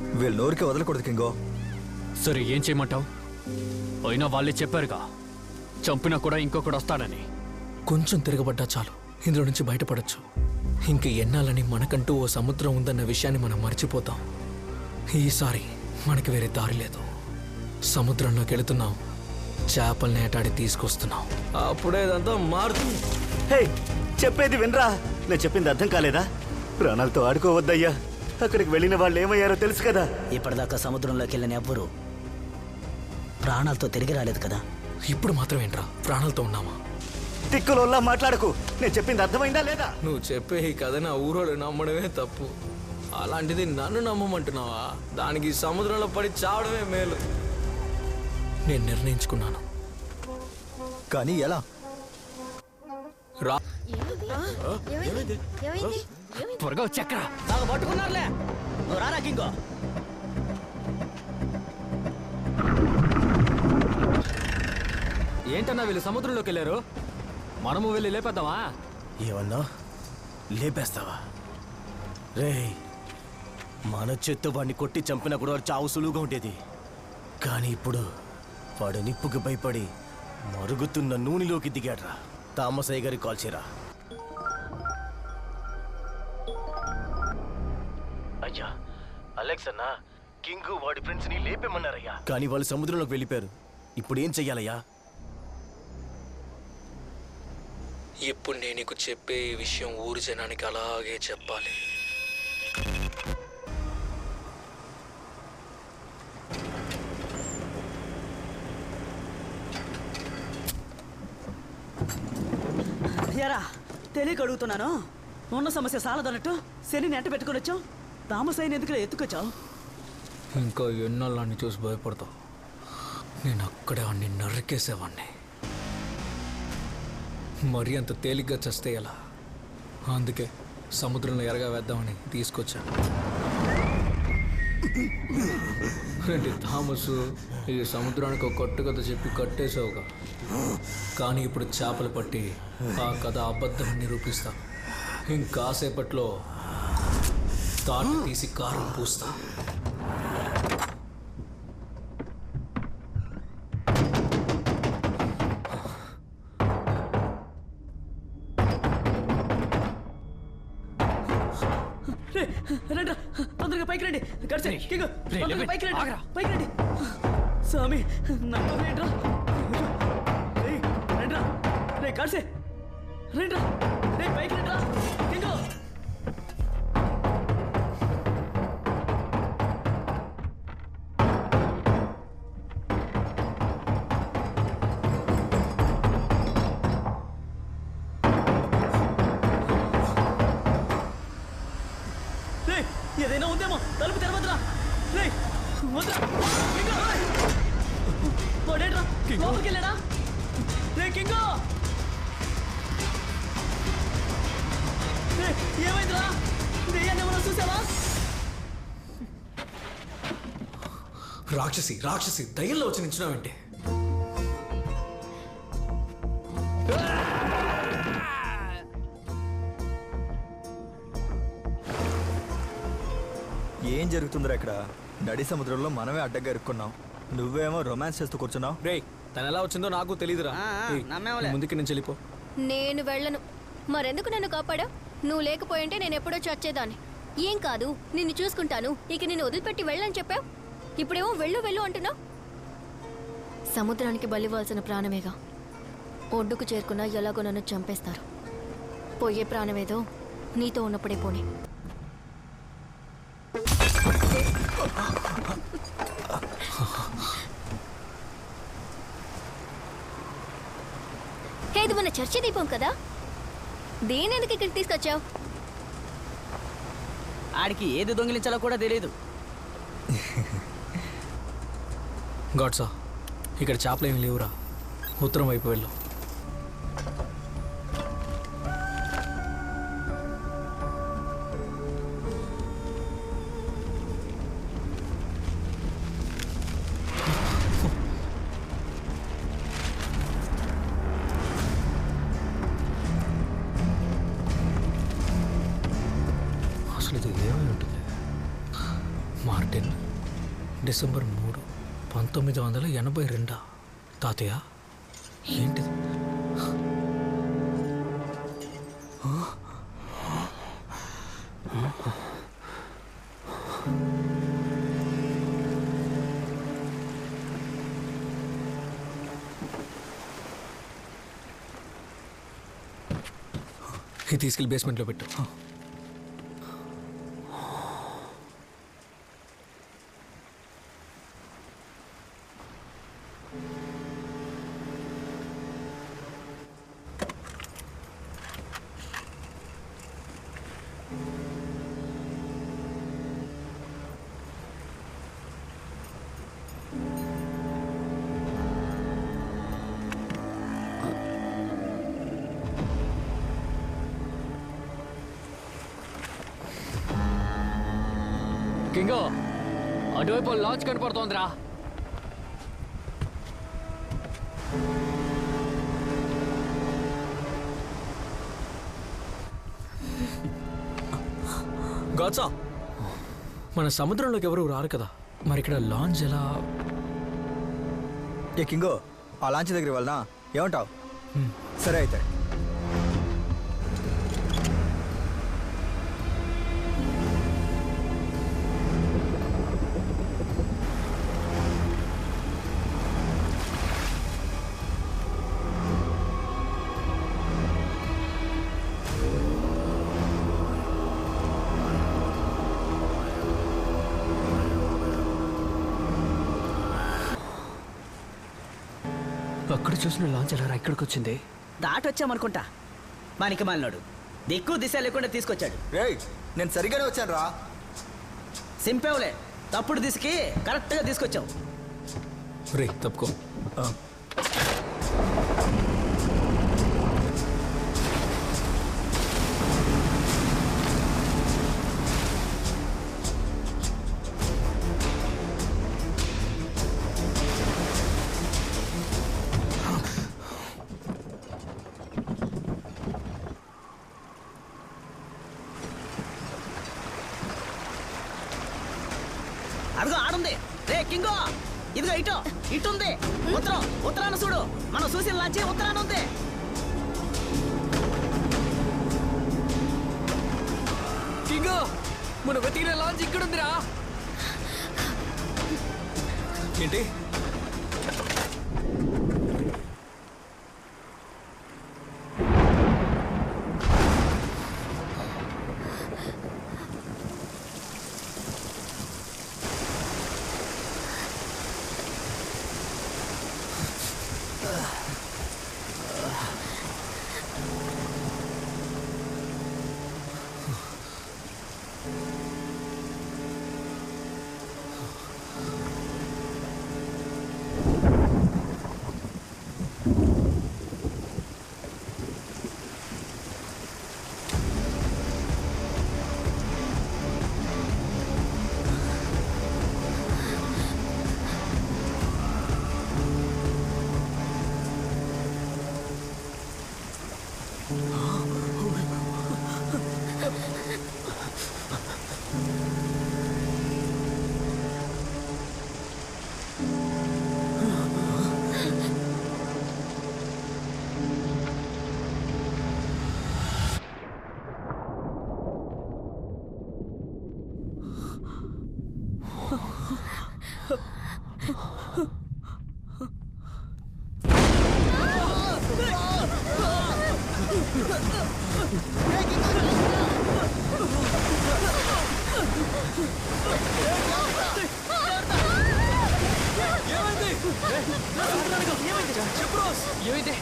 వీళ్ళ నోరికి వదలకూడదు కింగో. సరే ఏం చేయమంటావు? అయినా వాళ్ళే చెప్పారుగా. చంపినా కూడా ఇంకొకడు వస్తాడని. కొంచెం తిరగబడ్డా చాలు. ఇందులో నుంచి బయటపడొచ్చు. ఇంక ఎన్నాలని మనకంటూ ఓ సముద్రం ఉందన్న విషయాన్ని మనం మర్చిపోతాం. ఈసారి మనకి వేరే దారి లేదు. సముద్రంలోకి వెళుతున్నాం. చేపల్ని ఏటాడి తీసుకొస్తున్నాం. అప్పుడే ఇదంతా మారుతుంది. హే చెప్పేది వినరా? నేను చెప్పింది అర్థం కాలేదా? ప్రాణాలతో ఆడుకోవద్దయ్యా. అక్కడికి వెళ్ళిన వాళ్ళు ఏమయ్యారో తెలుసు కదా. ఇప్పటిదాకా సముద్రంలోకి వెళ్ళిన ఎవ్వరు ప్రాణాలతో తిరిగి రాలేదు కదా. ఇప్పుడు మాత్రం ఏంట్రా? ప్రాణాలతో ఉన్నామా? తిక్కులోలా మాట్లాడకు. నేను చెప్పింది అర్థమైందా లేదా? నువ్వు చెప్పే ఈ కథ నా ఊరోడు నమ్మడమే తప్పు. అలాంటిది నన్ను నమ్మమంటున్నావా? దానికి ఈ సముద్రంలో పడి చావడమే మేలు. నేను నిర్ణయించుకున్నాను. కానీ ఎలా? రా. త్వరగా వచ్చాకరా నాకు పట్టుకున్నారులే. నువ్వు రారా కింగో ఏంటన్నా వీళ్ళు సముద్రంలోకి వెళ్ళారు? మనము వెళ్ళి లేపేద్దామా? ఏమన్నా? లేపేస్తావా? రే మన చెత్త వాడిని కొట్టి చంపినా కూడా వాడు చావు సులువుగా ఉండేది. కానీ ఇప్పుడు వాడు నిప్పుకి భయపడి మరుగుతున్న నూనెలోకి దిగాడ్రా. తామసయ్య గారికి కాల్ చేయరా. అయ్యా. అలెక్స్ అన్న కింగ్ వాడి ఫ్రెండ్స్ని లేపేమన్నారయ్యా? కానీ వాళ్ళు సముద్రంలోకి వెళ్ళిపోయారు. ఇప్పుడు ఏం చెయ్యాలయ్యా? ఇప్పుడు నేను నీకు చెప్పే ఈ విషయం ఊరి జనానికి అలాగే చెప్పాలి. ఎరా తెలియక అడుగుతున్నాను. ఉన్న సమస్య సాలదన్నట్టు శని నెంట పెట్టుకొని వచ్చావు. తామసైన ఎందుకు ఎత్తుకొచ్చావు? ఇంకా ఎన్నాళ్ళని చూసి భయపడతావు? నేను అక్కడే వాడిని నరికేసేవాడిని మరి అంత తేలిగ్గా చస్తే ఎలా? అందుకే సముద్రంలో ఎరగా వేద్దామని తీసుకొచ్చాను రండి థామస్ ఈ సముద్రానికి ఒక కొట్టు కథ చెప్పి కట్టేసావుగా కానీ ఇప్పుడు చేపలు పట్టి ఆ కథ అబద్ధం నిరూపిస్తా. ఇంకాసేపట్లో తాట తీసి కారం పూస్తా. తొందరగా పైకి రండి. గడిచే పైకి రండి. పైకి రండి. స్వామి నమ్మలేంట్రా రేయ్, రండ్రా. రే గడిచే రండ్రా. రే పైకి రండ్రా. ఏదైనా ఉందేమో. తలుపు తెరవద్దురా. రే. వద్దురా కింగు వాడేట్రా లోపలికి వెళ్ళాడా రే. కింగు ఏమైందిరా? దెయ్యాన్ని ఏమైనా చూసావా? రాక్షసి రాక్షసి దయ్యంలో వచ్చి నించున్నావంటే? జరుగుతుందిరా ఇక్కడ? నడి సముద్రంలో మనమే అడ్డగా ఇరుక్కున్నాం. నువ్వేమో రొమాన్స్ చేస్తూ కూర్చున్నావు? రే తను ఎలా వచ్చిందో నాకు తెలియదురా. ముందుకి నుంచి వెళ్ళిపో. నేను వెళ్ళను. మరెందుకు నన్ను కాపాడా నువ్వు లేకపోయింటే నేను ఎప్పుడో చచ్చేదాన్ని. ఏం కాదు నిన్ను చూసుకుంటాను. ఇక నిన్ను వదిలిపెట్టి వెళ్ళని చెప్పావు? ఇప్పుడేమో వెళ్ళు వెళ్ళు అంటున్నావు? సముద్రానికి బలివ్వాల్సిన ప్రాణమేగా. ఒడ్డుకు చేరుకున్నా ఎలాగో నన్ను చంపేస్తారు. పోయే ప్రాణమేదో నీతో ఉన్నప్పుడే పోనీ. ఇది మన చర్చి దీపం కదా? దేనెందుకు ఇక్కడికి తీసుకొచ్చావు? ఆడికి ఏది దొంగిలించాలో కూడా తెలియదు గాడ్సా ఇక్కడ చేపలు ఏమి లేవురా. ఉత్తరం వైపు వెళ్ళు. మార్టిన్. డిసెంబర్ మూడు పంతొమ్మిది వందల ఎనభై రెండా? తాతయ్య? ఏంటిది? ఇది తీసుకెళ్ళి బేస్మెంట్లో పెట్టు. కింగో. అటువైపు లాంచ్ కనపడుతోందిరా. గాడ్సా మన సముద్రంలోకి ఎవరు రారు కదా? మరి ఇక్కడ లాంచ్ ఎలా? ఏ కింగో ఆ లాంచ్ దగ్గర వెళ్ళనా? ఏమంటావు? సరే అయితే. అక్కడ చూసిన లాంచ్ ఎలా రా ఇక్కడికి వచ్చింది? దాటొచ్చామనుకుంటా. మానికి మాలినాడు దిక్కు దిశ లేకుండా తీసుకొచ్చాడు. రేయ్ నేను సరిగ్గానే వచ్చాను రా. సింపేవులే. తప్పుడు దిశకి కరెక్ట్గా తీసుకొచ్చావు. రే తప్పుకో. ఏ కింగో! ఇదిగో ఇటు. ఇటు ఉంది ఉత్తరం. ఉత్తరాన్ని చూడు. మనం చూసి లాంచి ఉత్తరాన్ని ఉంది. కింగో మనం వెతికిన లాంచ్ you ఏమైంది చెప్పు ఏంటి ఏమైంది